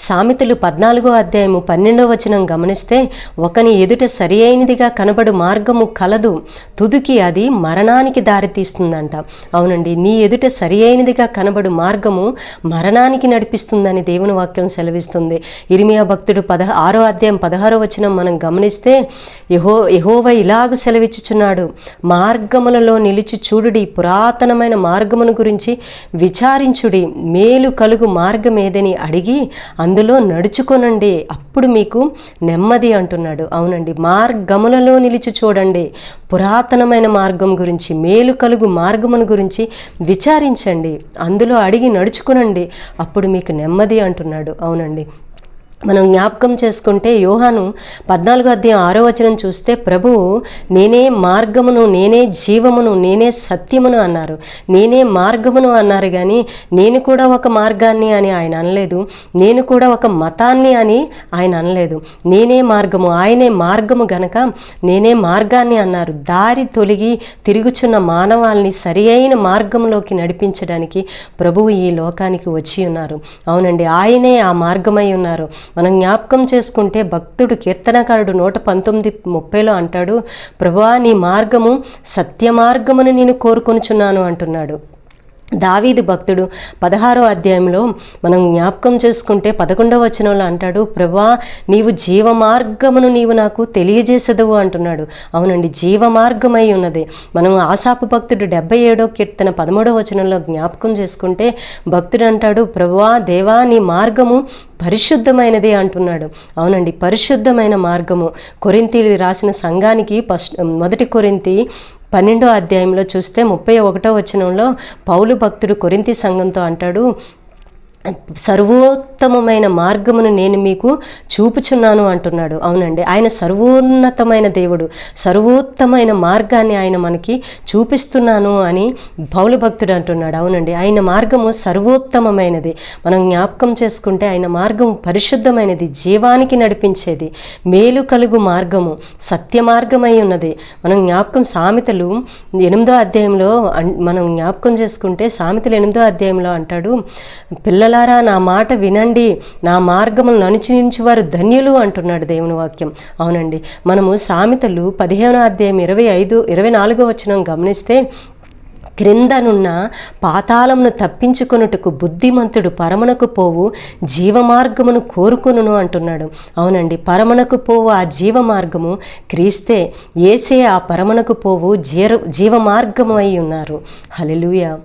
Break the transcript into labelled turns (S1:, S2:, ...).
S1: సామెతలు పద్నాలుగో అధ్యాయము పన్నెండో వచనం గమనిస్తే ఒకని ఎదుట సరి అయినదిగా కనబడు మార్గము కలదు. తుదికి అది మరణానికి దారితీస్తుందంట. అవునండి నీ ఎదుట సరి అయినదిగా కనబడు మార్గము మరణానికి నడిపిస్తుందని దేవుని వాక్యం సెలవిస్తుంది. ఇరిమియా భక్తుడు పద ఆరో అధ్యాయం పదహారో వచనం మనం గమనిస్తే యహో యహోవ ఇలాగ సెలవిచ్చుచున్నాడు. మార్గములలో నిలిచి చూడుడి పురాతనమైన మార్గమును గురించి విచారించుడి. మేలు కలుగు మార్గం ఏదని అడిగి అందులో నడుచుకొనండి. అప్పుడు మీకు నెమ్మది అంటున్నాడు. అవునండి. మార్గములలో నిలిచి చూడండి. పురాతనమైన మార్గం గురించి మేలు కలుగు మార్గమును గురించి విచారించండి. అందులో అడిగి నడుచుకునండి. అప్పుడు మీకు నెమ్మది అంటున్నాడు. అవునండి. మనం జ్ఞాపకం చేసుకుంటే యోహాను పద్నాలుగో అధ్యాయం ఆరో వచనం చూస్తే ప్రభువు నేనే మార్గమును నేనే జీవమును నేనే సత్యమును అన్నారు. నేనే మార్గమును అన్నారు కానీ నేను కూడా ఒక మార్గాన్ని అని ఆయన అనలేదు. నేను కూడా ఒక మతాన్ని అని ఆయన అనలేదు. నేనే మార్గము ఆయనే మార్గము గనక నేనే మార్గాన్ని అన్నారు. దారి తొలగి తిరుగుచున్న మానవాల్ని సరి అయిన మార్గంలోకి నడిపించడానికి ప్రభువు ఈ లోకానికి వచ్చి ఉన్నారు. అవునండి ఆయనే ఆ మార్గమై ఉన్నారు. మనం జ్ఞాపకం చేసుకుంటే భక్తుడు కీర్తనకారుడు నూట పంతొమ్మిది ముప్పైలో అంటాడు ప్రభా నీ మార్గము సత్య మార్గమును నేను కోరుకొనుచున్నాను అంటున్నాడు. దావీదు భక్తుడు పదహారో అధ్యాయంలో మనం జ్ఞాపకం చేసుకుంటే పదకొండవ వచనంలో అంటాడు ప్రభా నీవు జీవ మార్గమును నీవు నాకు తెలియజేసదవు అంటున్నాడు. అవునండి జీవ మార్గమై ఉన్నది. మనం ఆశాపు భక్తుడు డెబ్బై ఏడో కీర్తన పదమూడవ వచనంలో జ్ఞాపకం చేసుకుంటే భక్తుడు అంటాడు ప్రభా దేవా నీ మార్గము పరిశుద్ధమైనది అంటున్నాడు. అవునండి పరిశుద్ధమైన మార్గము. కొరింతి రాసిన సంఘానికి ఫస్ట్ మొదటి కొరింతి పన్నెండో అధ్యాయంలో చూస్తే ముప్పై ఒకటో వచనంలో పౌలు భక్తుడు కొరింతి సంఘంతో అంటాడు సర్వోత్తమమైన మార్గమును నేను మీకు చూపుచున్నాను అంటున్నాడు. అవునండి ఆయన సర్వోన్నతమైన దేవుడు సర్వోత్తమైన మార్గాన్ని ఆయన మనకి చూపిస్తున్నాను అని పౌలు భక్తుడు అంటున్నాడు. అవునండి ఆయన మార్గము సర్వోత్తమమైనది. మనం జ్ఞాపకం చేసుకుంటే ఆయన మార్గం పరిశుద్ధమైనది జీవానికి నడిపించేది మేలు కలుగు మార్గము సత్య మార్గమై ఉన్నది. మనం జ్ఞాపకం సామెతలు ఎనిమిదో అధ్యాయంలో అన్- మనం జ్ఞాపకం చేసుకుంటే సామెతలు ఎనిమిదో అధ్యాయంలో అంటాడు పిల్లలారా నా మాట వినండి. నా మార్గములను అనుచరించి వారు ధన్యులు అంటున్నాడు దేవుని వాక్యం. అవునండి. మనము సామెతలు పదిహేనో అధ్యాయం ఇరవై ఐదు ఇరవై నాలుగో వచనం గమనిస్తే క్రిందనున్న పాతాళమును తప్పించుకొనుటకు బుద్ధిమంతుడు పరమనకు పోవు జీవమార్గమును కోరుకును అంటున్నాడు. అవునండి. పరమనకు పోవు ఆ జీవ మార్గము క్రీస్తే ఏసే ఆ పరమనకు పోవు జీర జీవమార్గము అయి ఉన్నారు. హల్లెలూయా.